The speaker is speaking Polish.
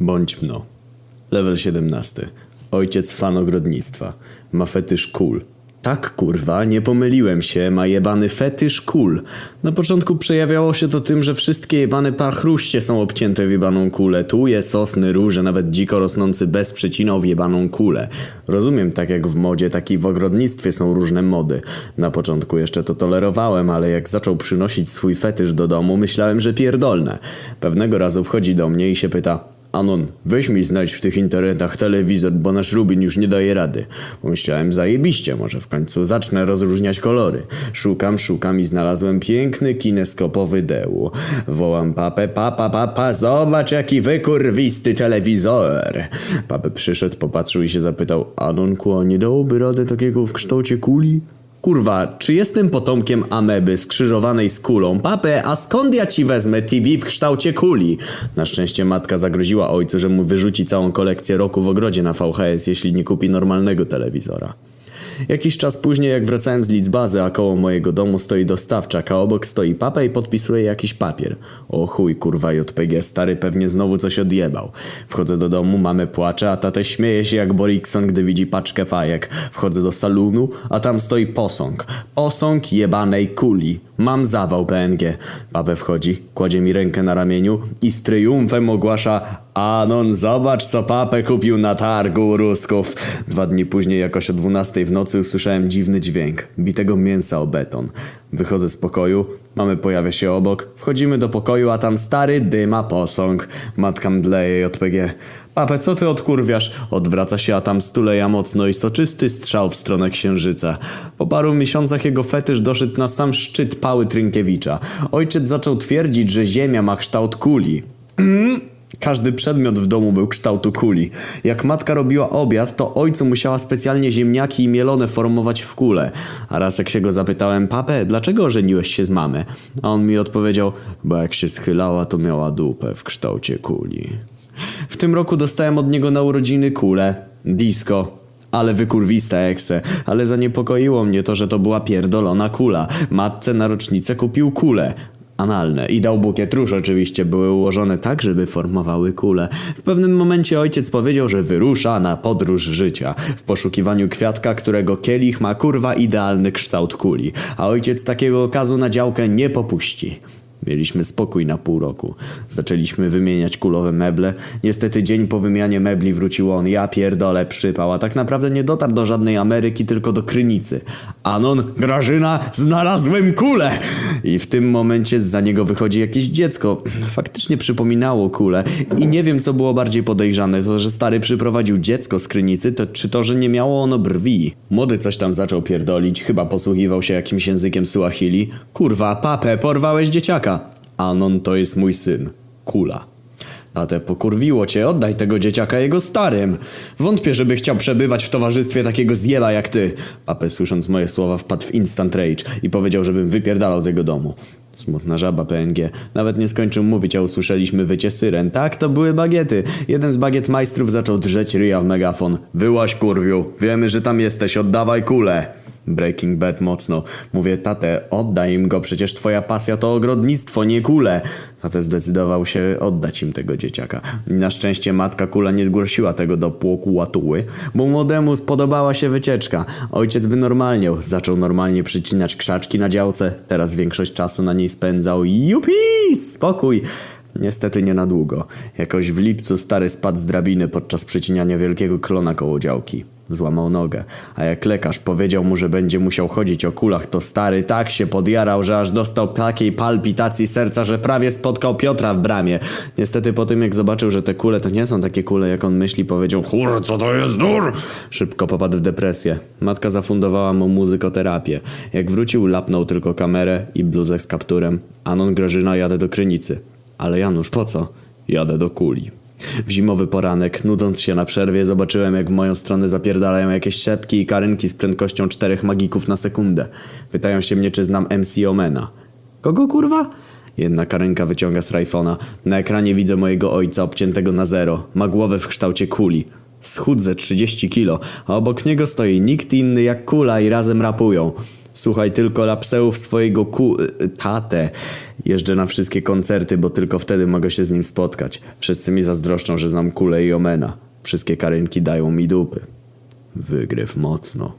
Bądź mno. Level 17. Ojciec fan ogrodnictwa. Ma fetysz kul. Tak kurwa, nie pomyliłem się, ma jebany fetysz kul. Na początku przejawiało się to tym, że wszystkie jebane parchruście są obcięte w jebaną kulę. Tuje, sosny, róże, nawet dziko rosnący bez przycinał w jebaną kulę. Rozumiem, tak jak w modzie, tak i w ogrodnictwie są różne mody. Na początku jeszcze to tolerowałem, ale jak zaczął przynosić swój fetysz do domu, myślałem, że pierdolne. Pewnego razu wchodzi do mnie i się pyta... Anon, weź mi znajdź w tych internetach telewizor, bo nasz Rubin już nie daje rady. Pomyślałem, zajebiście, może w końcu zacznę rozróżniać kolory. Szukam, szukam i znalazłem piękny kineskopowy deł. Wołam papę, papa, papa, zobacz jaki wykurwisty telewizor. Papę przyszedł, popatrzył i się zapytał, Anonku, a nie dałoby rady takiego w kształcie kuli? Kurwa, czy jestem potomkiem ameby skrzyżowanej z kulą? Papę, a skąd ja ci wezmę TV w kształcie kuli? Na szczęście matka zagroziła ojcu, że mu wyrzuci całą kolekcję roku w ogrodzie na VHS, jeśli nie kupi normalnego telewizora. Jakiś czas później, jak wracałem z Lidzbazy, a koło mojego domu stoi dostawczak, a obok stoi papa i podpisuje jakiś papier. O chuj, kurwa JPG, stary pewnie znowu coś odjebał. Wchodzę do domu, mamy płacze, a tatę śmieje się jak Borikson, gdy widzi paczkę fajek. Wchodzę do salonu, a tam stoi posąg. Posąg jebanej kuli. Mam zawał PNG. Papę wchodzi, kładzie mi rękę na ramieniu i z triumfem ogłasza Anon, zobacz co papę kupił na targu Rusków. Dwa dni później, jakoś o 12 w nocy usłyszałem dziwny dźwięk. Bitego mięsa o beton. Wychodzę z pokoju, mamy pojawia się obok. Wchodzimy do pokoju, a tam stary dyma posąg. Matka mdleje JPG. Papę, co ty odkurwiasz? Odwraca się, a tam stuleja mocno i soczysty strzał w stronę księżyca. Po paru miesiącach jego fetysz doszedł na sam szczyt pały Trynkiewicza. Ojciec zaczął twierdzić, że ziemia ma kształt kuli. Każdy przedmiot w domu był kształtu kuli. Jak matka robiła obiad, to ojcu musiała specjalnie ziemniaki i mielone formować w kulę. A raz jak się go zapytałem, papę, dlaczego ożeniłeś się z mamy? A on mi odpowiedział, bo jak się schylała, to miała dupę w kształcie kuli. W tym roku dostałem od niego na urodziny kulę, disco. Ale wykurwista ekse, ale zaniepokoiło mnie to, że to była pierdolona kula. Matce na rocznicę kupił kulę. Analne i dał bukiet róż oczywiście, były ułożone tak, żeby formowały kule. W pewnym momencie ojciec powiedział, że wyrusza na podróż życia w poszukiwaniu kwiatka, którego kielich ma kurwa idealny kształt kuli, a ojciec takiego okazu na działkę nie popuści. Mieliśmy spokój na pół roku. Zaczęliśmy wymieniać kulowe meble. Niestety dzień po wymianie mebli wrócił on. Ja pierdolę przypał, a tak naprawdę nie dotarł do żadnej Ameryki, tylko do Krynicy. Anon, Grażyna, znalazłem kulę! I w tym momencie za niego wychodzi jakieś dziecko. Faktycznie przypominało kulę. I nie wiem, co było bardziej podejrzane. To, że stary przyprowadził dziecko z Krynicy, to czy to, że nie miało ono brwi. Młody coś tam zaczął pierdolić. Chyba posługiwał się jakimś językiem Suahili. Kurwa, papę, porwałeś dzieciaka. Anon to jest mój syn. Kula. Tatę, pokurwiło cię, oddaj tego dzieciaka jego starym. Wątpię, żeby chciał przebywać w towarzystwie takiego zjela jak ty. Papę, słysząc moje słowa, wpadł w instant rage i powiedział, żebym wypierdalał z jego domu. Smutna żaba PNG. Nawet nie skończył mówić, a usłyszeliśmy wycie syren. Tak, to były bagiety. Jeden z bagiet majstrów zaczął drzeć ryja w megafon. Wyłaś kurwiu, wiemy, że tam jesteś, oddawaj kulę. Breaking Bad mocno. Mówię, tatę, oddaj im go, przecież twoja pasja to ogrodnictwo, nie kule. Tatę zdecydował się oddać im tego dzieciaka. Na szczęście matka kula nie zgłosiła tego do płoku łatuły, bo młodemu spodobała się wycieczka. Ojciec wynormalniał, zaczął normalnie przycinać krzaczki na działce, teraz większość czasu na niej spędzał. Jupi, spokój. Niestety nie na długo. Jakoś w lipcu stary spadł z drabiny podczas przycinania wielkiego klona koło działki. Złamał nogę, a jak lekarz powiedział mu, że będzie musiał chodzić o kulach, to stary tak się podjarał, że aż dostał takiej palpitacji serca, że prawie spotkał Piotra w bramie. Niestety po tym jak zobaczył, że te kule to nie są takie kule jak on myśli, powiedział Chur, co to jest dur? Szybko popadł w depresję. Matka zafundowała mu muzykoterapię. Jak wrócił, lapnął tylko kamerę i bluzę z kapturem. Anon Grażyna jadę do Krynicy. Ale Janusz, po co? Jadę do kuli. W zimowy poranek, nudząc się na przerwie, zobaczyłem jak w moją stronę zapierdalają jakieś szepki i karynki z prędkością czterech magików na sekundę. Pytają się mnie, czy znam MC Omena. Kogo kurwa? Jedna karynka wyciąga z rajfona. Na ekranie widzę mojego ojca obciętego na zero. Ma głowę w kształcie kuli. Schudze 30 kilo, a obok niego stoi nikt inny jak kula i razem rapują. Słuchaj tylko lapseów swojego ku... tatę. Jeżdżę na wszystkie koncerty, bo tylko wtedy mogę się z nim spotkać. Wszyscy mi zazdroszczą, że znam kulę i omena. Wszystkie karynki dają mi dupy. Wygryw mocno.